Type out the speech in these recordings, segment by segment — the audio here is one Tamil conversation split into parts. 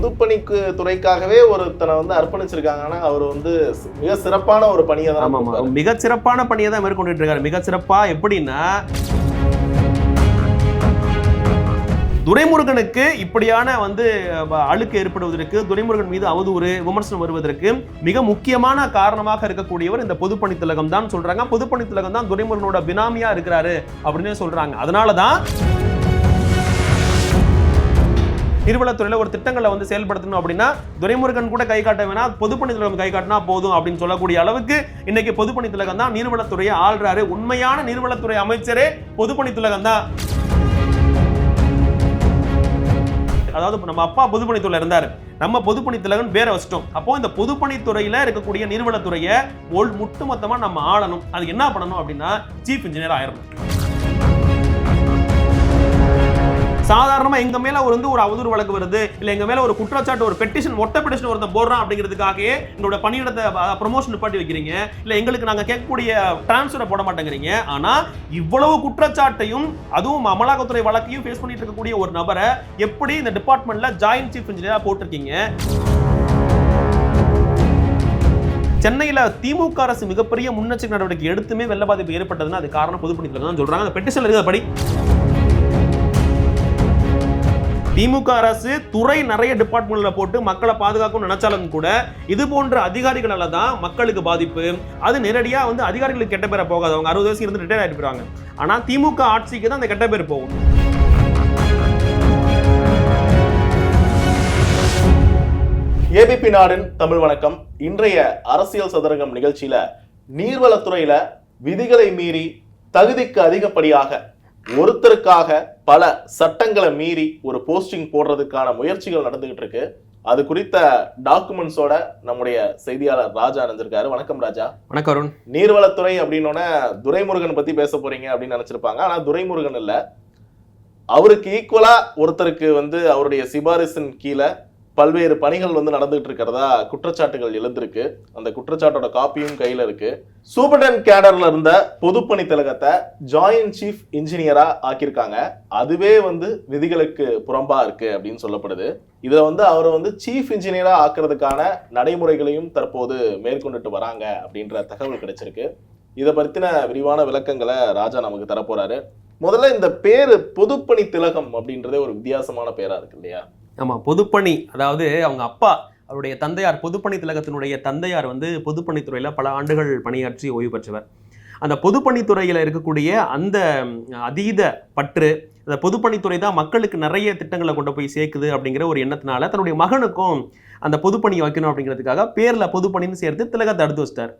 பொதுப்பணிக்கு துறைக்காகவே ஒருத்தனை வந்து அர்ப்பணிச்சிருக்காங்கன்னா அவர் வந்து மிக சிறப்பான ஒரு பணியை தான் ஆமா ஆமா மிக சிறப்பான பணியை தான் மேற்கொண்டுட்டு இருக்காரு. மிக சிறப்பா எப்படின்னா துரைமுருகனுக்கு இப்படியான வந்து அழுக்கு ஏற்படுவதற்கு துரைமுருகன் மீது அவதூறு விமர்சனம் வருவதற்கு மிக முக்கியமான காரணமாக இருக்கக்கூடியவர் இந்த பொதுப்பணி திலகம் தான் சொல்றாங்க. பொதுப்பணி திலகம் தான் துரைமுருகனோட பினாமியா இருக்கிறாரு அப்படின்னு சொல்றாங்க. அதனால தான் நீர்வளத்துறையில் ஒரு திட்டங்களை வந்து செயல்படுத்தணும் அப்படின்னா துரைமுருகன் கூட கை காட்ட வேணாம். பொதுப்பணித்துலகம் கை காட்டினா போதும் அப்படின்னு சொல்லக்கூடிய அளவுக்கு இன்னைக்கு பொதுப்பணித்திலகம் தான் நீர்வளத்துறையை ஆள்றாரு. உண்மையான நீர்வளத்துறை அமைச்சரே பொதுப்பணித்துலகம் தான். அதாவது இப்போ நம்ம அப்பா பொதுப்பணித்துறையில் இருந்தார். நம்ம பொதுப்பணித்துலகன் வேற வச்சிட்டோம் அப்போ இந்த பொதுப்பணித்துறையில இருக்கக்கூடிய நிறுவனத்துறையை ஒல் முட்டுமொத்தமா நம்ம ஆளணும். அது என்ன பண்ணணும் அப்படின்னா சீஃப் இன்ஜினியர் ஆயிரணும். சாதாரணமாக எங்கள் மேலே ஒரு வந்து ஒரு அவதூறு வழக்கு வருது இல்லை எங்கள் மேலே ஒரு குற்றச்சாட்டு ஒரு பெட்டிஷன் ஒட்ட பெட்டிஷன் ஒருத்தன் போடுறான் அப்படிங்கிறதுக்காகவே என்னோட பணியிடத்தை ப்ரமோஷன் நிப்பாட்டி வைக்கிறீங்க. இல்லை எங்களுக்கு நாங்கள் கேட்கக்கூடிய டிரான்ஸ்ஃபரை போட மாட்டேங்கிறீங்க. ஆனால் இவ்வளவு குற்றச்சாட்டையும் அதுவும் அமலாக்கத்துறை வழக்கையும் ஃபேஸ் பண்ணிட்டு இருக்கக்கூடிய ஒரு நபரை எப்படி இந்த டிபார்ட்மெண்ட்டில் ஜாயின்ட் சீஃப் இன்ஜினியராக போட்டிருக்கீங்க? சென்னையில் திமுக அரசு மிகப்பெரிய முன்னெச்சரிக்கை நடவடிக்கை எடுத்துமே வெள்ள பாதிப்பு ஏற்பட்டதுன்னு அது காரணம் பொதுப்பணித்துறை தான் சொல்கிறாங்க அந்த பெட்டிஷன் இருக்கிறபடி திமுக அரசு துறை நிறைய டிபார்ட்மெண்ட்ல போட்டு மக்களை பாதுகாக்கும் நினைச்சாலும் கூட இது போன்ற அதிகாரிகளால தான் மக்களுக்கு பாதிப்பு. அது நேரடியா வந்து அதிகாரிகளுக்கு கெட்ட பேரை போகாது. அவங்க அறுபது வயசு இருந்து ரிட்டையர் ஆகிட்டு போயிருவாங்க ஆனா திமுக ஆட்சிக்கு தான் அந்த கெட்ட பேர் போகும். ஏபிபி நாடின் தமிழ் வணக்கம். இன்றைய அரசியல் சதுரங்கம் நிகழ்ச்சியில நீர்வளத்துறையில விதிகளை மீறி தகுதிக்கு அதிகப்படியாக ஒருத்தருக்காக பல சட்டங்களை மீறி ஒரு போஸ்டிங் போடுறதுக்கான முயற்சிகள் நடந்துகிட்டு இருக்கு. அது குறித்த டாக்குமெண்ட்ஸோட நம்முடைய செய்தியாளர் ராஜா அணிஞ்சிருக்காரு வணக்கம் ராஜா. வணக்கம் அருண். நீர்வளத்துறை அப்படின்னோட துரைமுருகன் பத்தி பேச போறீங்க அப்படின்னு நினைச்சிருப்பாங்க. ஆனா துரைமுருகன் இல்ல. அவருக்கு ஈக்குவலா ஒருத்தருக்கு வந்து அவருடைய சிபாரிசின் கீழே பல்வேறு பணிகள் வந்து நடந்துகிட்டு இருக்கிறதா குற்றச்சாட்டுகள் எழுந்திருக்கு. அந்த குற்றச்சாட்டோட காப்பியும் கையில இருக்கு. சூப்பர்டன் கேடர்ல இருந்த பொதுப்பணி திலகத்தை ஜாயின்ட் சீஃப் இன்ஜினியரா ஆக்கியிருக்காங்க. அதுவே வந்து விதிகளுக்கு புறம்பா இருக்கு அப்படின்னு சொல்லப்படுது. இதுல வந்து அவரை வந்து சீஃப் இன்ஜினியரா ஆக்குறதுக்கான நடைமுறைகளையும் தற்போது மேற்கொண்டுட்டு வராங்க அப்படின்ற தகவல் கிடைச்சிருக்கு. இதை பத்தின விரிவான விளக்கங்களை ராஜா நமக்கு தரப்போறாரு. முதல்ல இந்த பேரு பொதுப்பணி திலகம் அப்படின்றதே ஒரு வித்தியாசமான பேரா இருக்கு இல்லையா? ஆமா பொதுப்பணி. அதாவது அவங்க அப்பா அவருடைய தந்தையார் பொதுப்பணி திலகத்தினுடைய தந்தையார் வந்து பொதுப்பணித்துறையில பல ஆண்டுகள் பணியாற்றி ஓய்வு பெற்றவர். அந்த பொதுப்பணித்துறையில இருக்கக்கூடிய அந்த அதீத பற்று அந்த பொதுப்பணித்துறை தான் மக்களுக்கு நிறைய திட்டங்களை கொண்டு போய் சேர்க்குது அப்படிங்கிற ஒரு எண்ணத்தினால தன்னுடைய மகனுக்கும் அந்த பொதுப்பணி வைக்கணும் அப்படிங்கிறதுக்காக பேர்ல பொதுப்பணின்னு சேர்த்து திலகத்தை அடுத்து வச்சிட்டார்.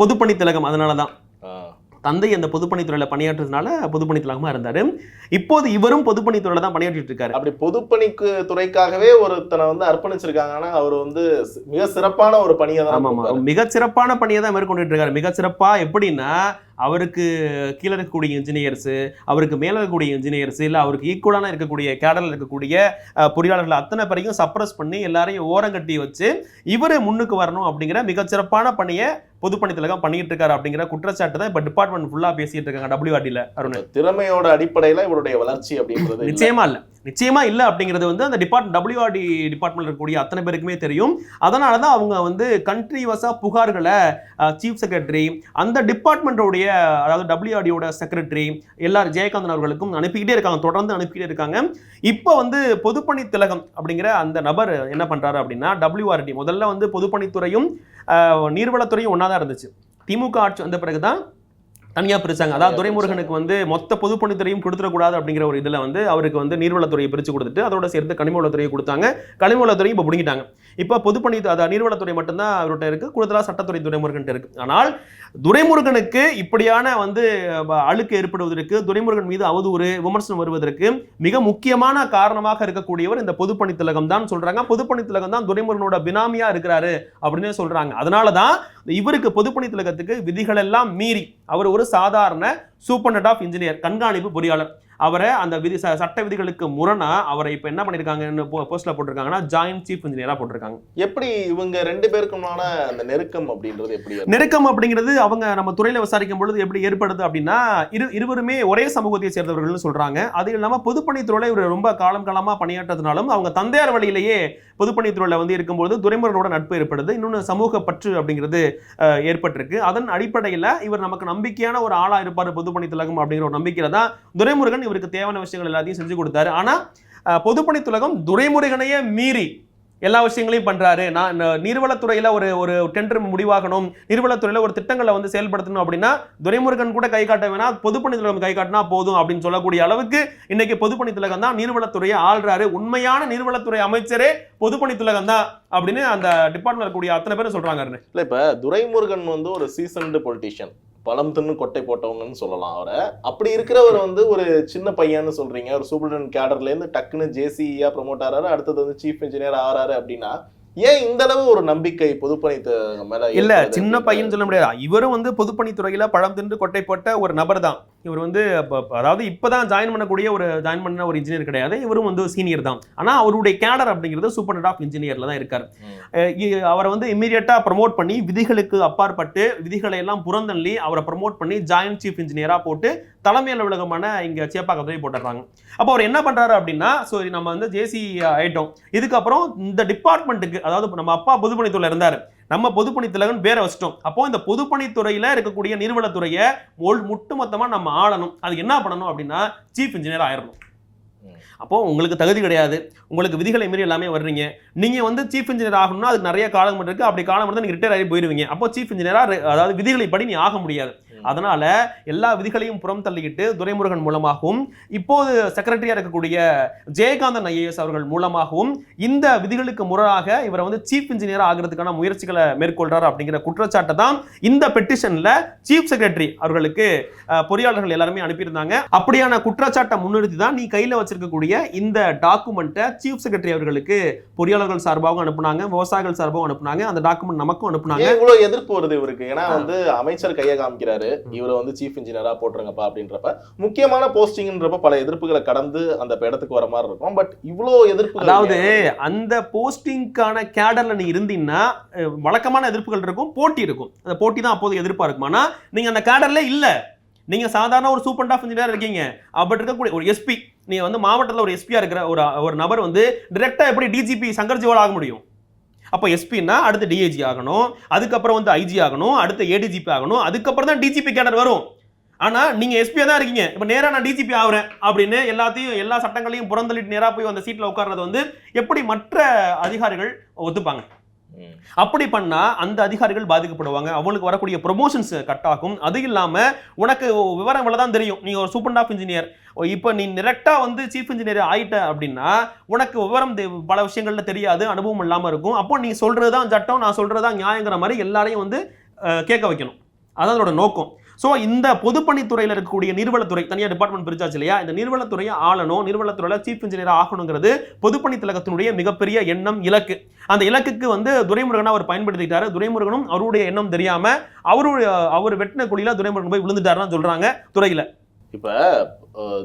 பொதுப்பணி திலகம் அதனால தான். தந்தை அந்த பொதுப்பணித்துறையில பணியாற்றுறதுனால பொதுப்பணி திலகமா இருந்தாரு. இப்போது இவரும் பொதுப்பணித்துறையில தான் பணியாற்றிட்டு இருக்காரு அப்படி பொதுப்பணிக்கு துறைக்காகவே ஒருத்தனை வந்து அர்ப்பணிச்சிருக்காங்கன்னா அவர் வந்து மிக சிறப்பான ஒரு பணியை தான் ஆமா ஆமா கொடுப்பாரு. மிக சிறப்பான பணியை தான் மேற்கொண்டுட்டு இருக்காரு மிக சிறப்பா எப்படின்னா அவருக்கு கீழே இருக்கக்கூடிய இன்ஜினியர்ஸ் அவருக்கு மேல இருக்கக்கூடிய இன்ஜினியர்ஸ் இல்ல அவருக்கு ஈக்குவலான இருக்கக்கூடிய கேடர்ல இருக்கக்கூடிய பொறியாளர்கள் அத்தனை பேரையும் சப்ரஸ் பண்ணி எல்லாரையும் ஓரங்கட்டி வச்சு இவரு முன்னுக்கு வரணும் அப்படிங்கிற மிக சிறப்பான பணியை பொதுப்பணித்துலகம் பண்ணிட்டு இருக்காரு அப்படிங்கிற குற்றச்சாட்டு தான் இப்ப டிபார்ட்மெண்ட் ஃபுல்லா பேசிட்டு இருக்காங்க டபிள்யூஆர்டில அருண். திறமையோட அடிப்படையில இவருடைய வளர்ச்சி அப்படின்றது இல்ல. நிச்சயமா இல்ல. நிச்சயமா இல்ல அப்படிங்கிறது வந்து அந்த டிபார்ட் டபிள்யூஆர்டி டிபார்ட்மெண்ட் இருக்கக்கூடிய அத்தனை பேருக்குமே தெரியும். அதனால தான் அவங்க வந்து கண்ட்ரிவஸா புகார்களை சீஃப் செக்ரட்டரி அந்த டிபார்ட்மெண்ட்டோடைய அதாவது டபிள்யூஆர்டியோட செக்ரட்டரி எல்லாரும் ஜெயகாந்தன் அவர்களுக்கும் அனுப்பிக்கிட்டே இருக்காங்க தொடர்ந்து அனுப்பிக்கிட்டே இருக்காங்க. இப்போ வந்து பொதுப்பணி திலகம் அப்படிங்கிற அந்த நபர் என்ன பண்றாரு அப்படின்னா டபிள்யூஆர்டி முதல்ல வந்து பொதுப்பணித்துறையும் நீர்வளத்துறையும் ஒன்றா தான் இருந்துச்சு. திமுக ஆட்சி வந்த பிறகுதான் தனியா பிரிச்சாங்க. அதாவது தனியா துரைமுருகனுக்கு வந்து மொத்த பொதுப்பணித்துறையும் கொடுத்துடக்கூடாது அப்படிங்கிற ஒரு இதுல வந்து அவருக்கு வந்து நீர்வளத்துறையை பிரிச்சு கொடுத்துட்டு அதோட சேர்த்து கனிம வளத்துறையை கொடுத்தாங்க. கனிம வளத்துறையும் இப்போ பிடிங்கிட்டாங்க. இப்போ பொதுப்பணி அதாவது நீர்வளத்துறை மட்டும்தான் அவர்கிட்ட இருக்கு கூடுதலா சட்டத்துறை துரைமுருகன் இருக்கு. ஆனால் துரைமுருகனுக்கு இப்படியான வந்து அழுக்கு ஏற்படுவதற்கு துரைமுருகன் மீது அவதூறு விமர்சனம் வருவதற்கு மிக முக்கியமான காரணமாக இருக்கக்கூடியவர் இந்த பொதுப்பணி திலகம் தான் சொல்றாங்க. பொதுப்பணி திலகம் தான் துரைமுருகனோட பினாமியா இருக்கிறாரு அப்படின்னு சொல்றாங்க. அதனால தான் இவருக்கு பொதுப்பணி திலகத்துக்கு விதிகள் எல்லாம் மீறி அவர் ஒரு சாதாரண சூப்பர்டென்ட் ஆஃப் இன்ஜினியர் கண்காணிப்பு பொறியாளர். அவரை அந்த விதி ச- சட்ட விதிகளுக்கு முரணா அவரை இப்போ என்ன பண்ணியிருக்காங்கன்னு போஸ்ட்ல போட்டிருக்காங்கன்னா ஜாயின்ட் சீஃப் இன்ஜினியரா போட்டிருக்காங்க. எப்படி இவங்க ரெண்டு பேருக்குமான அந்த நெருக்கம் அப்படின்றது எப்படி? நெருக்கம் அப்படிங்கிறது அவங்க நம்ம துறையில விசாரிக்கும் பொழுது எப்படி ஏற்படுது அப்படின்னா இரு இருவருமே ஒரே சமூகத்தை சேர்ந்தவர்கள்னு சொல்றாங்க. அது இல்லாம பொதுப்பணித்துறையில இவர் ரொம்ப காலம் காலமா பணியாற்றதுனாலும் அவங்க தந்தையார் வழியிலேயே பொதுப்பணித்துறையில வந்து இருக்கும்போது துரைமுருகனோட நட்பு ஏற்படுது. இன்னொன்று சமூக பற்று அப்படிங்கிறது ஏற்பட்டிருக்கு. அதன் அடிப்படையில் இவர் நமக்கு நம்பிக்கையான ஒரு ஆளா இருப்பார் பொதுப்பணித்துலகம் அப்படிங்கிற ஒரு நம்பிக்கையில தான் துரைமுருகன் இவருக்கு தேவையான விஷயங்கள் எல்லாத்தையும் செஞ்சு கொடுத்தாரு. ஆனா பொதுப்பணி பொதுப்பணித்துலகம் துரைமுருகனையே மீறி எல்லா விஷயங்களையும் பண்றாரு. நான் இந்த நீர்வளத்துறையில ஒரு ஒரு டெண்டர் முடிவாகணும் நீர்வளத்துறையில ஒரு திட்டங்களை வந்து செயல்படுத்தணும் அப்படின்னா துரைமுருகன் கூட கை காட்ட வேணா பொதுப்பணித்துலகம் கை காட்டினா போதும் அப்படின்னு சொல்லக்கூடிய அளவுக்கு இன்னைக்கு பொதுப்பணித்துலகம் தான் நீர்வளத்துறையை ஆள்றாரு. உண்மையான நீர்வளத்துறை அமைச்சரே பொதுப்பணித்துலகம் தான் அப்படின்னு அந்த டிபார்ட்மெண்ட் இருக்கக்கூடிய அத்தனை பேரும் சொல்றாங்க அருண். இல்ல இப்ப துரைமுருகன் வந்து ஒரு சீசன்டு பொலிட்டிஷியன் பழம் தின்னு கொட்டை போட்டவங்கன்னு சொல்லலாம் அவரை. அப்படி இருக்கிறவர் வந்து ஒரு சின்ன பையன்னு சொல்றீங்க. ஒரு சூப்பர்டன் கேடர்ல இருந்து டக்குன்னு ஜேசியா ப்ரொமோட் ஆறாரு. அடுத்தது வந்து சீஃப் இன்ஜினியர் ஆறாரு அப்படின்னா ஏன் இந்த அளவு ஒரு நம்பிக்கை பொதுப்பணித்து மேல இல்ல சின்ன? பையன் சொல்ல முடியாது. இவரும் வந்து பொதுப்பணித்துறையில பழம் தின்று கொட்டை போட்ட ஒரு நபர் தான் இவர் வந்து அதாவது இப்பதான் ஜாயின் பண்ணக்கூடிய ஒரு ஜாயின் பண்ண ஒரு இன்ஜினியர் கிடையாது. இவரும் வந்து சீனியர் தான். ஆனா அவருடைய கேடர் அப்படிங்கிறது சூப்பர் ஆஃப் இன்ஜினியர்ல தான் இருக்காரு. அவரை வந்து இமீடியட்டா ப்ரமோட் பண்ணி விதிகளுக்கு அப்பாற்பட்டு விதிகளை எல்லாம் புறந்தள்ளி அவரை ப்ரமோட் பண்ணி ஜாயின்ட் சீஃப் இன்ஜினியரா போட்டு தலைமை அலுவலகமான இங்க சேப்பாக்கத்தை போட்டுறாங்க அப்போ அவர் என்ன பண்றாரு அப்படின்னா ஸோ நம்ம வந்து ஜேசி ஆயிட்டோம். இதுக்கப்புறம் இந்த டிபார்ட்மெண்ட்டுக்கு அதாவது நம்ம அப்பா பொதுப்பணித்துறையில இருந்தாரு. நம்ம பொதுப்பணித்துறைன்னு பேரை வச்சிட்டோம் அப்போ இந்த பொதுப்பணித்துறையில இருக்கக்கூடிய நிறுவனத்துறையை ஒல் முட்டுமொத்தமா நம்ம ஆளணும். அது என்ன பண்ணணும் அப்படின்னா சீஃப் இன்ஜினியர் ஆயிடணும் அப்போது அப்போ உங்களுக்கு தகுதி கிடையாது. உங்களுக்கு விதிகளை மீறி எல்லாமே வர்றீங்க. நீங்க வந்து சீஃப் இன்ஜினியர் ஆகணும்னா அதுக்கு நிறைய காலம் இருக்கு. அப்படி காலம் இருந்தால் நீங்க ரிட்டையர் ஆகி போயிருவீங்க. அப்போ சீஃப் இன்ஜினியரா அதாவது விதிகளை படி நீ ஆக முடியாது. அதனால எல்லா விதிகளையும் புறம் தள்ளிக்கிட்டு துரைமுருகன் மூலமாகவும் இப்போது செக்ரட்டரியா இருக்கக்கூடிய ஜெயகாந்தன் ஐஏஎஸ் அவர்கள் மூலமாகவும் இந்த விதிகளுக்கு முரணாக இவரை வந்து சீஃப் இன்ஜினியர் ஆகிறதுக்கான முயற்சிகளை மேற்கொள்றாரு அப்படிங்கிற குற்றச்சாட்டை தான் இந்த பெட்டிஷன்ல சீஃப் செக்ரட்டரி அவர்களுக்கு பொறியாளர்கள் எல்லாருமே அனுப்பியிருந்தாங்க. அப்படியான குற்றச்சாட்டை முன்னிறுத்தி தான் நீ கையில வச்சிருக்கக்கூடிய இந்த டாக்குமெண்ட்டை சீஃப் செக்ரட்டரி அவர்களுக்கு பொறியாளர்கள் சார்பாகவும் அனுப்புனாங்க விவசாயிகள் சார்பாகவும் அனுப்புனாங்க அந்த டாக்குமெண்ட் நமக்கும் அனுப்புனாங்க. இவ்வளவு எதிர்ப்பு வருது இவருக்கு? ஏன்னா வந்து அமைச்சர் கையை காமிக்கிறாரு. இவரை வந்து சீஃப் இன்ஜினியரா போட்டுருங்கப்பா அப்படின்றப்ப முக்கியமான போஸ்டிங்ன்றப்ப பல எதிர்ப்புகளை கடந்து அந்த இடத்துக்கு வர மாதிரி இருக்கும். பட் இவ்வளோ எதிர்ப்பு அதாவது அந்த போஸ்டிங்கான கேடர்ல நீ இருந்தீங்கன்னா வழக்கமான எதிர்ப்புகள் இருக்கும் போட்டி இருக்கும். அந்த போட்டி தான் அப்போது எதிர்ப்பா இருக்கும். ஆனா நீங்க அந்த கேடர்ல இல்ல. நீங்க சாதாரண ஒரு சூப்பர் ஆஃப் இன்ஜினியர் இருக்கீங்க. அப்படி இருக்கக்கூடிய ஒரு எஸ்பி நீங்க வந்து மாவட்டத்தில் ஒரு எஸ்பியா இருக்கிற ஒரு ஒரு நபர் வந்து டிரெக்டா எப்படி டிஜிபி சங்கர் ஜிவால் ஆக முடியும்? அப்போ எஸ்பின்னா அடுத்து டிஐஜி ஆகணும் அதுக்கப்புறம் வந்து ஐஜி ஆகணும் அடுத்து ஏடிஜிபி ஆகணும் அதுக்கப்புறம் தான் டிஜிபி கேடர் வரும். ஆனால் நீங்கள் எஸ்பியாக தான் இருக்கீங்க. இப்போ நேராக நான் டிஜிபி ஆகுறேன் அப்படின்னு எல்லாத்தையும் எல்லா சட்டங்களையும் புறந்தள்ளிட்டு நேராக போய் அந்த சீட்டில் உட்கார்றது வந்து எப்படி மற்ற அதிகாரிகள் ஒத்துப்பாங்க? அப்படி பண்ணா அந்த அதிகாரிகள் பாதிக்கப்படுவாங்க. அவங்களுக்கு வரக்கூடிய ப்ரொமோஷன்ஸ் கட் ஆகும். அது இல்லாம உனக்கு விவரம் தான் தெரியும். நீ ஒரு சூப்பர் ஆஃப் இன்ஜினியர் இப்போ நீ டிரெக்டா வந்து சீஃப் இன்ஜினியர் ஆயிட்ட அப்படின்னா உனக்கு விவரம் தெ- பல விஷயங்கள்ல தெரியாது. அனுபவம் இல்லாம இருக்கும். அப்போ நீ சொல்றதுதான் சட்டம் நான் சொல்றதுதான் நியாயங்கிற மாதிரி எல்லாரையும் வந்து கேட்க வைக்கணும். அதான் அதோட நோக்கம். ஸோ இந்த பொதுப்பணித்துறையில் இருக்கக்கூடிய நீர்வளத்துறை தனியாக டிபார்ட்மெண்ட் பிரிச்சாச்சு இல்லையா? இந்த நீர்வளத்துறையை ஆளணும் நீர்வளத்துறையில் சீஃப் இன்ஜினியர் ஆகணுங்கிறது பொதுப்பணித்துலகத்தினுடைய மிகப்பெரிய எண்ணம் இலக்கு. அந்த இலக்குக்கு வந்து துரைமுருகனை அவர் பயன்படுத்திக்கிட்டாரு துரைமுருகனும் அவருடைய எண்ணம் தெரியாமல் அவருடைய அவர் வெட்டின குழியில் துரைமுருகன் போய் விழுந்துட்டாருன்னு சொல்கிறாங்க துறையில். இப்போ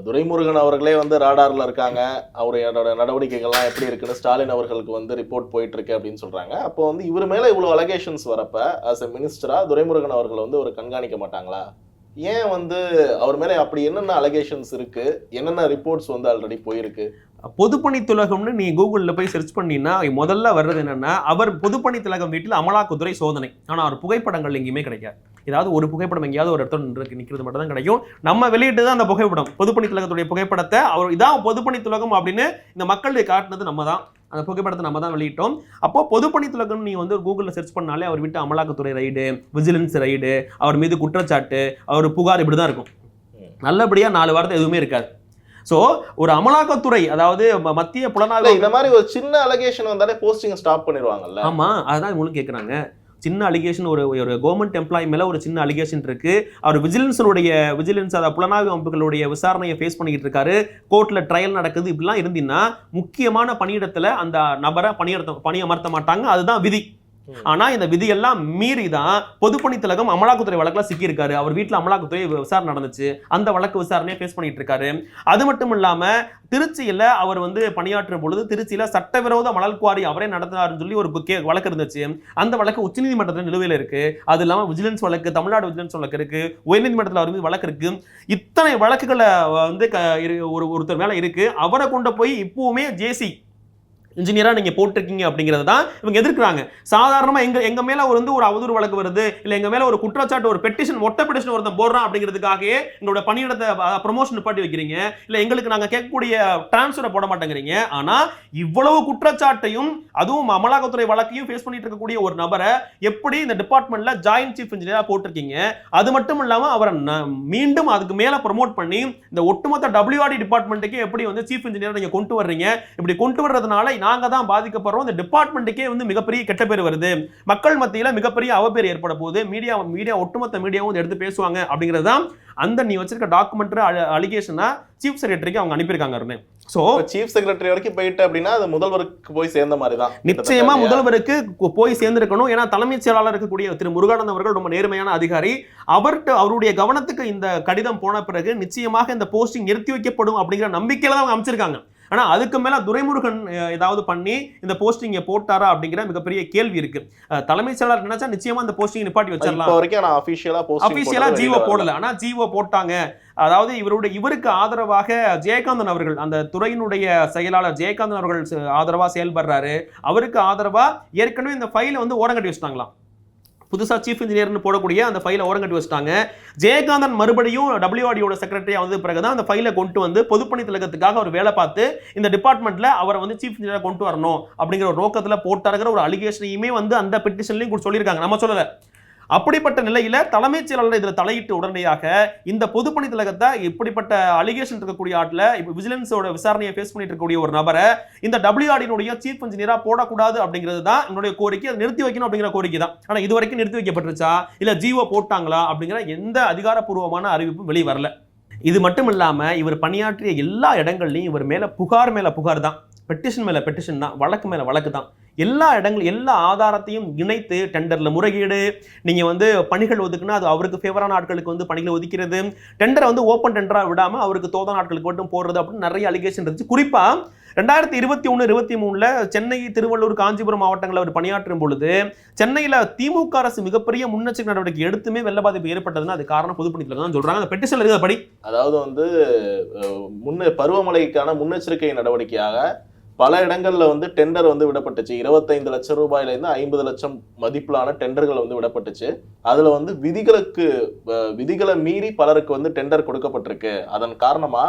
துரைமுருகன் அவர்களே வந்து ராடாரில் இருக்காங்க. அவரோட நடவடிக்கைகள்லாம் எப்படி இருக்குன்னு ஸ்டாலின் அவர்களுக்கு வந்து ரிப்போர்ட் போயிட்டு இருக்கு அப்படின்னு சொல்கிறாங்க அப்போ வந்து இவர் மேலே இவ்வளோ அலகேஷன்ஸ் வரப்ப ஆஸ் எ மினிஸ்டரா துரைமுருகன் அவர்களை வந்து ஒரு கண்காணிக்க மாட்டாங்களா? ஏன் வந்து அவர் மேலே அப்படி என்னென்ன அலகேஷன்ஸ் இருக்குது என்னென்ன ரிப்போர்ட்ஸ் வந்து ஆல்ரெடி போயிருக்கு? பொதுப்பணித்துலகம்னு நீ கூகுளில் போய் சர்ச் பண்ணினா முதல்ல வர்றது என்னென்னா அவர் பொதுப்பணித்துலகம் வீட்டில் அமலாக்கத்துறை சோதனை. ஆனால் அவர் புகைப்படங்கள் எங்கேயுமே கிடைக்காது. ஏதாவது ஒரு புகைப்படம் எங்கேயாவது ஒரு இடத்துல நிற்கிறது மட்டும் தான் கிடைக்கும். நம்ம வெளியிட்டு தான் அந்த புகைப்படம். பொதுப்பணித்துலகத்துடைய புகைப்படத்தை அவர் இதான் பொதுப்பணித்துலகம் அப்படின்னு இந்த மக்களுக்கு காட்டினது நம்ம தான். அந்த புகைப்படத்தை நம்ம தான் வெளியிட்டோம். அப்போ பொதுப்பணித்துலகம் நீ வந்து கூகுளில் சர்ச் பண்ணாலே அவர் வீட்டு அமலாக்கத்துறை ரைடு விஜிலன்ஸ் ரைடு அவர் மீது குற்றச்சாட்டு அவர் புகார் இப்படி தான் இருக்கும். ம். நல்லபடியா நாலு வாரத்தை எதுவுமே இருக்காது. ஸோ ஒரு அமலாக்கத்துறை அதாவது மத்திய புலனாய்வு இந்த மாதிரி ஒரு சின்ன அலகேஷன் வந்தாலே போஸ்டிங் ஸ்டாப் பண்ணிடுவாங்கல்ல. ஆமா அதான் இவங்களும் கேட்குறாங்க சின்ன அலிகேஷன் ஒரு ஒரு கவர்மெண்ட் எம்ப்ளாயி மேலே ஒரு சின்ன அலிகேஷன் இருக்கு. அவர் விஜிலன்ஸனுடைய விஜிலன்ஸ் அதாவது புலனாய்வு அமைப்புகளுடைய விசாரணையை ஃபேஸ் பண்ணிக்கிட்டு இருக்காரு. கோர்ட்டில் ட்ரையல் நடக்குது. இப்படிலாம் இருந்தீங்கன்னா முக்கியமான பணியிடத்தில் அந்த நபரை பணியர்த்த பணியமர்த்த மாட்டாங்க. அதுதான் விதி. ஆனா இந்த விதியெல்லாம் மீறி தான் பொதுப்பணித்தலகம் அமலாக்கத்துறை வழக்குல சிக்கியிருக்காரு. அவர் வீட்டுல அமலாக்கத்துறை விசாரணை நடந்துச்சு. அந்த வழக்கு விசாரணையை ஃபேஸ் பண்ணிட்டு இருக்காரு அது மட்டும் இல்லாம திருச்சியில அவர் வந்து பணியாற்றும் பொழுது திருச்சியில சட்டவிரோத மணல் குவாரி அவரே நடத்தினாருன்னு சொல்லி ஒரு கே- வழக்கு இருந்துச்சு. அந்த வழக்கு உச்சநீதிமன்றத்தில் நிலுவையில் இருக்கு. அது இல்லாம விஜிலன்ஸ் வழக்கு தமிழ்நாடு விஜிலன்ஸ் வழக்கு இருக்கு. உயர்நீதிமன்றத்தில் அவர் மீது வழக்கு இருக்கு. இத்தனை வழக்குகளை வந்து க- இரு- ஒரு ஒருத்தர் மேல இருக்கு. அவரை கொண்டு போய் இப்பவுமே ஜேசி இன்ஜினியராக நீங்கள் போட்டிருக்கீங்க அப்படிங்கிறது தான் இவங்க எதிர்க்கிறாங்க. சாதாரணமாக எங்கள் எங்கள் மேலே ஒரு வந்து ஒரு அவதூறு வழக்கு வருது இல்லை எங்கள் மேலே ஒரு குற்றச்சாட்டு ஒரு பெட்டிஷன் ஒட்ட பெட்டிஷன் ஒருத்தன் போடுறான் அப்படிங்கிறதுக்காகவே எங்களோட பணியிடத்தை ப்ரமோஷன் நிப்பாட்டி வைக்கிறீங்க. இல்லை எங்களுக்கு நாங்கள் கேட்கக்கூடிய டிரான்ஸ்ஃபரை போட மாட்டேங்கிறீங்க. ஆனால் இவ்வளவு குற்றச்சாட்டையும் அதுவும் அமலாக்கத்துறை வழக்கையும் ஃபேஸ் பண்ணிட்டு இருக்கக்கூடிய ஒரு நபரை எப்படி இந்த டிபார்ட்மெண்ட்ல ஜாயின்ட் சீஃப் இன்ஜினியராக போட்டிருக்கீங்க? அது மட்டும் இல்லாமல் அவரை ந- மீண்டும் அதுக்கு மேலே ப்ரொமோட் பண்ணி இந்த ஒட்டுமொத்த டபிள்யூஆர்டி டிபார்ட்மெண்ட்டுக்கு எப்படி வந்து சீஃப் இன்ஜினியர் நீங்கள் கொண்டு வர்றீங்க? இப்படி கொண்டு வர்றதுனால நாங்க தான் பாதிக்கப்படுறோம். இந்த டிபார்ட்மெண்ட்டுக்கே வந்து மிகப்பெரிய கெட்ட பேர் வருது. மக்கள் மத்தியில மிகப்பெரிய அவப்பேர் ஏற்பட போகுது. மீடியா மீடியா ஒட்டுமொத்த மீடியாவும் எடுத்து பேசுவாங்க அப்படிங்கிறது தான் அந்த நீ வச்சிருக்க டாக்குமெண்ட்ரி அலிகேஷனா சீஃப் செக்ரட்டரிக்கு அவங்க அனுப்பியிருக்காங்க அருண். ஸோ சீஃப் செக்ரட்டரி வரைக்கும் போயிட்டு அப்படின்னா அது முதல்வருக்கு போய் சேர்ந்த மாதிரி தான். நிச்சயமா முதல்வருக்கு போய் சேர்ந்திருக்கணும். ஏன்னா தலைமைச் செயலாளர் இருக்கக்கூடிய திரு முருகானந்த் அவர்கள் ரொம்ப நேர்மையான அதிகாரி. அவர்கிட்ட அவருடைய கவனத்துக்கு இந்த கடிதம் போன பிறகு நிச்சயமாக இந்த போஸ்டிங் நிறுத்தி வைக்கப்படும் அப்படிங்கிற நம்பிக்கையில தான் அவங்க அமைச்சிருக்காங்க. ஆனா அதுக்கு மேல துரைமுருகன் ஏதாவது பண்ணி இந்த போஸ்டிங்கை போட்டாரா அப்படிங்கிற மிகப்பெரிய கேள்வி இருக்கு. அஹ், தலைமைச் செயலாளர் நினைச்சா நிச்சயமா இந்த போஸ்டிங் நிப்பாட்டி வச்சிடலாம் வரைக்கும் நான் அபிஷியலா போஸ்ட் அபிஷியலா ஜீவோ போடல. ஆனா ஜீவோ போட்டாங்க. அதாவது இவருடைய இவருக்கு ஆதரவாக ஜெயகாந்தன் அவர்கள் அந்த துறையினுடைய செயலாளர் ஜெயகாந்தன் அவர்கள் செ- ஆதரவா செயல்படுறாரு. அவருக்கு ஆதரவா ஏற்கனவே இந்த ஃபைலை வந்து ஓரங்கட்டி வச்சிட்டாங்களாம். புதுசாக சீஃப் இன்ஜினியர்னு போடக்கூடிய அந்த ஃபைலை ஓரங்கட்டி வச்சிட்டாங்க. ஜெயகாந்தன் மறுபடியும் டபிள்யூஆர்டியோட செக்ரட்டரி பிறகு தான் அந்த ஃபைலை கொண்டு வந்து பொதுப்பணி திலகத்துக்காக அவர் வேலை பார்த்து இந்த டிபார்ட்மெண்ட்டில் அவரை வந்து சீஃப் இன்ஜினியர் கொண்டு வரணும் அப்படிங்கிற ஒரு நோக்கத்தில் போட்டாருங்கிற ஒரு அலிகேஷனையுமே வந்து அந்த பெட்டிஷன்லையும் சொல்லியிருக்காங்க. நம்ம சொல்லலை. அப்படிப்பட்ட நிலையில தலைமைச் செயலாளர் இதில் தலையிட்டு உடனடியாக இந்த பொதுப்பணி திலகத்தை இப்படிப்பட்ட அலிகேஷன் இருக்கக்கூடிய ஆட்ல இப்போ விஜிலன்ஸோட விசாரணையை ஃபேஸ் பண்ணிட்டு இருக்கக்கூடிய ஒரு நபரை இந்த டபிள்யூஆர்டினுடைய சீஃப் இன்ஜினியரா போடக்கூடாது அப்படிங்கிறது தான் என்னுடைய கோரிக்கை. அதை நிறுத்தி வைக்கணும் அப்படிங்கிற கோரிக்கை தான். ஆனால் இது வரைக்கும் நிறுத்தி வைக்கப்பட்டுருச்சா? இல்லை ஜீவோ போட்டாங்களா? அப்படிங்கிற எந்த அதிகாரப்பூர்வமான அறிவிப்பும் வெளியே வரல. இது மட்டும் இல்லாமல் இவர் பணியாற்றிய எல்லா இடங்கள்லையும் இவர் மேலே புகார் மேலே புகார் தான். பெட்டிஷன் மேலே பெட்டிஷன் தான் வழக்கு மேலே வழக்கு தான். எல்லா இடங்களும் எல்லா ஆதாரத்தையும் இணைத்து டெண்டரில் முறைகேடு நீங்கள் வந்து பணிகள் ஒதுக்குனா அது அவருக்கு ஃபேவரான ஆட்களுக்கு வந்து பணிகளை ஒதுக்கிறது டெண்டரை வந்து ஓப்பன் டெண்டராக விடாமல் அவருக்கு தோதான ஆட்களுக்கு மட்டும் போடுறது அப்படின்னு நிறைய அலிகேஷன் இருந்துச்சு. குறிப்பாக ரெண்டாயிரத்தி இருபத்தி ஒன்று இருபத்தி மூணில் சென்னை திருவள்ளூர் காஞ்சிபுரம் மாவட்டங்களில் அவர் பணியாற்றும் பொழுது சென்னையில் திமுக அரசு மிகப்பெரிய முன்னெச்சரிக்கை நடவடிக்கை எடுத்துமே வெள்ள பாதிப்பு ஏற்பட்டதுன்னா அது காரணம் பொதுப்பணித்துல தான் சொல்கிறாங்க அந்த பெட்டிஷன்ல இருக்கிற படி. அதாவது வந்து முன்ன பருவமழைக்கான முன்னெச்சரிக்கை நடவடிக்கையாக பல இடங்கள்ல வந்து டெண்டர் வந்து விடப்பட்டுச்சு. இருபத்தைந்து லட்சம் ரூபாயில இருந்து ஐம்பது லட்சம் மதிப்பிலான டெண்டர்கள் வந்து விடப்பட்டுச்சு. அதுல வந்து விதிகளுக்கு விதிகளை மீறி பலருக்கு வந்து டெண்டர் கொடுக்கப்பட்டிருக்கு. அதன் காரணமா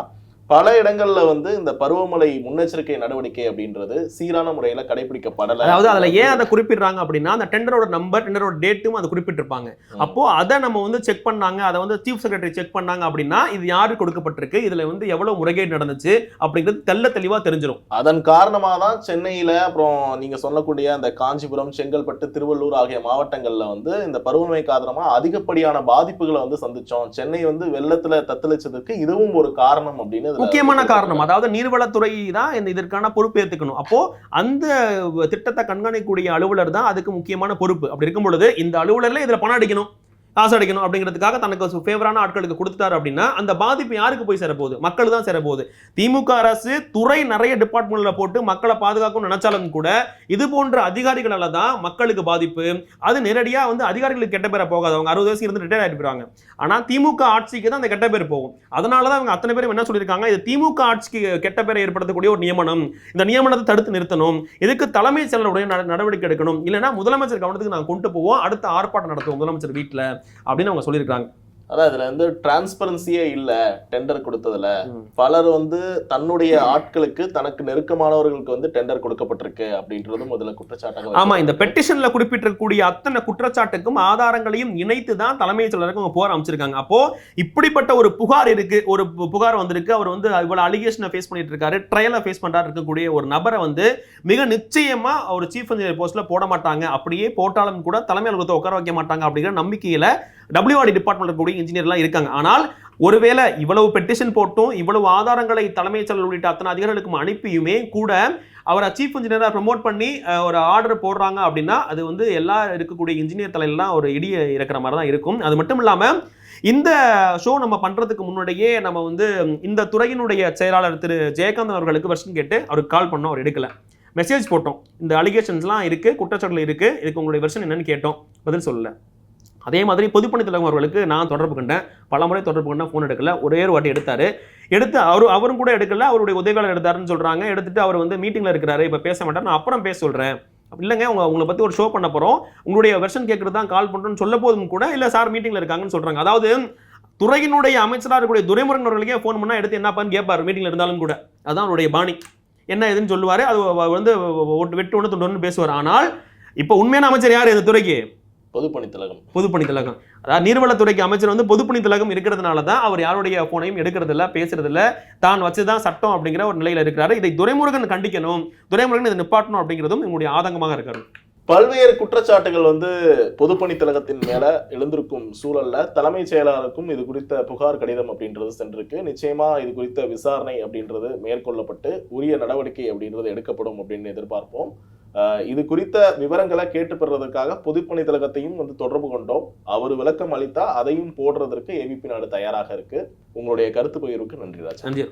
பல இடங்கள்ல வந்து இந்த பருவமழை முன்னெச்சரிக்கை நடவடிக்கை அப்படின்றது சீரான முறையில கடைபிடிக்கப்படல. அதாவது அதுல ஏன் அதை குறிப்பிடுறாங்க அப்படின்னா அந்த டெண்டரோட நம்பர் டெண்டரோட டேட்டும் அதை குறிப்பிட்டிருப்பாங்க. அப்போ அதை நம்ம வந்து செக் பண்ணாங்க அதை வந்து சீஃப் செக்ரட்டரி செக் பண்ணாங்க அப்படின்னா இது யாருக்கு கொடுக்கப்பட்டிருக்கு இதுல வந்து எவ்வளவு முறைகேடு நடந்துச்சு அப்படிங்கிறது தெள்ள தெளிவா தெரிஞ்சிடும் அதன் காரணமா தான் சென்னையில அப்புறம் நீங்க சொல்லக்கூடிய அந்த காஞ்சிபுரம் செங்கல்பட்டு திருவள்ளூர் ஆகிய மாவட்டங்கள்ல வந்து இந்த பருவமழை காரணமா அதிகப்படியான பாதிப்புகளை வந்து சந்திச்சோம். சென்னை வந்து வெள்ளத்துல தத்தளிச்சதுக்கு இதுவும் ஒரு காரணம் அப்படின்னு முக்கியமான காரணம். அதாவது நீர்வளத்துறை தான் இந்த இதற்கான பொறுப்பு ஏத்துக்கணும். அப்போ அந்த திட்டத்தை கண்காணிக்கக்கூடிய அலுவலர் தான் அதுக்கு முக்கியமான பொறுப்பு. அப்படி இருக்கும் பொழுது இந்த அலுவலர்ல இதுல பணம் அடிக்கணும். காசு அடைக்கணும் அப்படிங்கிறதுக்காக தனக்கு ஃபேவரான ஆட்களுக்கு கொடுத்துட்டாரு அப்படின்னா அந்த பாதிப்பு யாருக்கு போய் சேரப்போகுது? மக்கள் தான் சேரப்போகுது. திமுக அரசு துறை நிறைய டிபார்ட்மெண்ட்ல போட்டு மக்களை பாதுகாக்கணும்னு நினைச்சாலும் கூட இது போன்ற அதிகாரிகளால தான் மக்களுக்கு பாதிப்பு. அது நேரடியா வந்து அதிகாரிகளுக்கு கெட்ட பேரை போகாது. அவங்க அறுபது வயசு இருந்து ரிட்டையர் ஆகிட்டு போயிருவாங்க. ஆனால் திமுக ஆட்சிக்கு தான் அந்த கெட்ட பேர் போகும். அதனால தான் அவங்க அத்தனை பேரும் என்ன சொல்லியிருக்காங்க? இது திமுக ஆட்சிக்கு கெட்ட பேரை ஏற்படுத்தக்கூடிய ஒரு நியமனம். இந்த நியமனத்தை தடுத்து நிறுத்தணும். இதுக்கு தலைமைச் செயலருடைய நடவடிக்கை எடுக்கணும். இல்லைன்னா முதலமைச்சர் கவனத்துக்கு நாங்கள் கொண்டு போவோம். அடுத்த ஆர்ப்பாட்டம் நடத்துவோம் முதலமைச்சர் வீட்டில் அப்படின்னு அவங்க சொல்லியிருக்காங்க அதான் இதுல வந்து டிரான்ஸ்பரன்சியே இல்ல டெண்டர் கொடுத்ததுல. பலர் வந்து தன்னுடைய ஆட்களுக்கு தனக்கு நெருக்கமானவர்களுக்கு வந்து டெண்டர் கொடுக்கப்பட்டிருக்கு அப்படின்றது முதல்ல குற்றச்சாட்டாக ஆமா இந்த பெட்டிஷன்ல குறிப்பிட்டிருக்கக்கூடிய அத்தனை குற்றச்சாட்டுக்கும் ஆதாரங்களையும் இணைத்து தான் தலைமைச் செயலருக்கு அவங்க புகார் அமைச்சிருக்காங்க. அப்போ இப்படிப்பட்ட ஒரு புகார் இருக்கு ஒரு புகார் வந்திருக்கு. அவர் வந்து இவ்வளவு அலிகேஷனை ஃபேஸ் பண்ணிட்டு இருக்காரு ட்ரையலை ஃபேஸ் பண்றாரு இருக்கக்கூடிய ஒரு நபரை வந்து மிக நிச்சயமா ஒரு சீஃப் இன்ஜினியர் போஸ்ட்ல போட மாட்டாங்க. அப்படியே போட்டாலும் கூட தலைமை அலுவலகத்தை உட்கார வைக்க மாட்டாங்க அப்படிங்கிற நம்பிக்கையில டபிள்யூஆர்டி டிபார்ட்மெண்ட் இருக்கக்கூடிய இன்ஜினியர்லாம் இருக்காங்க. ஆனால் ஒருவேளை இவ்வளவு பெட்டிஷன் போட்டும் இவ்வளவு ஆதாரங்களை தலைமைச் செயலர் உள்ளிட்ட அத்தனை அதிகாரிகளுக்கும் அனுப்பியுமே கூட அவரை சீஃப் இன்ஜினியராக ப்ரமோட் பண்ணி ஒரு ஆர்டர் போடுறாங்க அப்படின்னா அது வந்து எல்லா இருக்கக்கூடிய இன்ஜினியர் தலையெல்லாம் ஒரு இடிய இருக்கிற மாதிரி தான் இருக்கும். அது மட்டும் இல்லாமல் இந்த ஷோ நம்ம பண்ணுறதுக்கு முன்னாடியே நம்ம வந்து இந்த துறையினுடைய செயலாளர் திரு. ஜெயகாந்த் அவர்களுக்கு வெர்ஷன் கேட்டு அவருக்கு கால் பண்ணோம் அவர் எடுக்கல. மெசேஜ் போட்டோம். இந்த அலிகேஷன்ஸ்லாம் இருக்குது குற்றச்சாட்டுகள் இருக்குது இதுக்கு உங்களுடைய வெர்ஷன் என்னன்னு கேட்டோம். பதில் சொல்லலை. அதே மாதிரி பொதுப்பணித்தலைவர் அவர்களுக்கு நான் தொடர்பு கண்டேன். பல முறை தொடர்பு கண்டேன் ஃபோன் எடுக்கல. ஒரே ஒரு வாட்டி எடுத்தார். எடுத்து அவர் அவரும் கூட எடுக்கல. அவருடைய உதவியாளர் எடுத்தாருன்னு சொல்கிறாங்க எடுத்துட்டு அவர் வந்து மீட்டிங்கில் இருக்கிறாரு. இப்போ பேச மாட்டார். நான் அப்புறம் பேச சொல்கிறேன் இல்லைங்க உங்க உங்களை பற்றி ஒரு ஷோ பண்ண போகிறோம் உங்களுடைய வெர்ஷன் கேட்குறது தான் கால் பண்ணுறோன்னு சொல்ல போதும் கூட இல்லை சார் மீட்டிங்கில் இருக்காங்கன்னு சொல்கிறாங்க அதாவது துறையினுடைய அமைச்சராக இருக்கக்கூடிய துரைமுருகன் அவர்களுக்கே ஃபோன் பண்ணால் எடுத்து என்னப்பான்னு கேட்பார் மீட்டிங்ல இருந்தாலும் கூட. அதான் அவருடைய பாணி. என்ன ஏதுன்னு சொல்லுவார். அது வந்து ஒட்டு வெட்டு ஒன்று துண்டு ஒன்று பேசுவார். ஆனால் இப்போ உண்மையான அமைச்சர் யார் இந்த துறைக்கு? பொதுப்பணித்தலகம். பொதுப்பணி திலகம் அதாவது நீர்வளத்துறைக்கு அமைச்சர் வந்து பொதுப்பணி திலகம் இருக்கிறதுனால தான் அவர் யாருடைய போனையும் எடுக்கிறதில்ல பேசுறதில்ல. தான் வச்சுதான் சட்டம் அப்படிங்கிற ஒரு நிலையில இருக்கிறாரு. இதை துரைமுருகன் கண்டிக்கணும். துரைமுருகன் இதை நிப்பாட்டணும் அப்படிங்கிறதும் எங்களுடைய ஆதங்கமாக இருக்காரு. பல்வேறு குற்றச்சாட்டுகள் வந்து பொதுப்பணித்தலகத்தின் மேல எழுந்திருக்கும் சூழல்ல தலைமைச் செயலாளருக்கும் இது குறித்த புகார் கடிதம் அப்படின்றது சென்றிருக்கு. நிச்சயமா இது குறித்த விசாரணை அப்படின்றது மேற்கொள்ளப்பட்டு உரிய நடவடிக்கை அப்படின்றது எடுக்கப்படும் அப்படின்னு எதிர்பார்ப்போம். இது குறித்த விவரங்களை கேட்டு பெறுறதுக்காக பொதுப்பணித்தலகத்தையும் வந்து தொடர்பு கொண்டோம். அவர் விளக்கம் அளித்தா அதையும் போடுறதற்கு ஏவிபி நாடு தயாராக இருக்கு. உங்களுடைய கருத்து பகிர்வுக்கு நன்றி ராஜா. நன்றி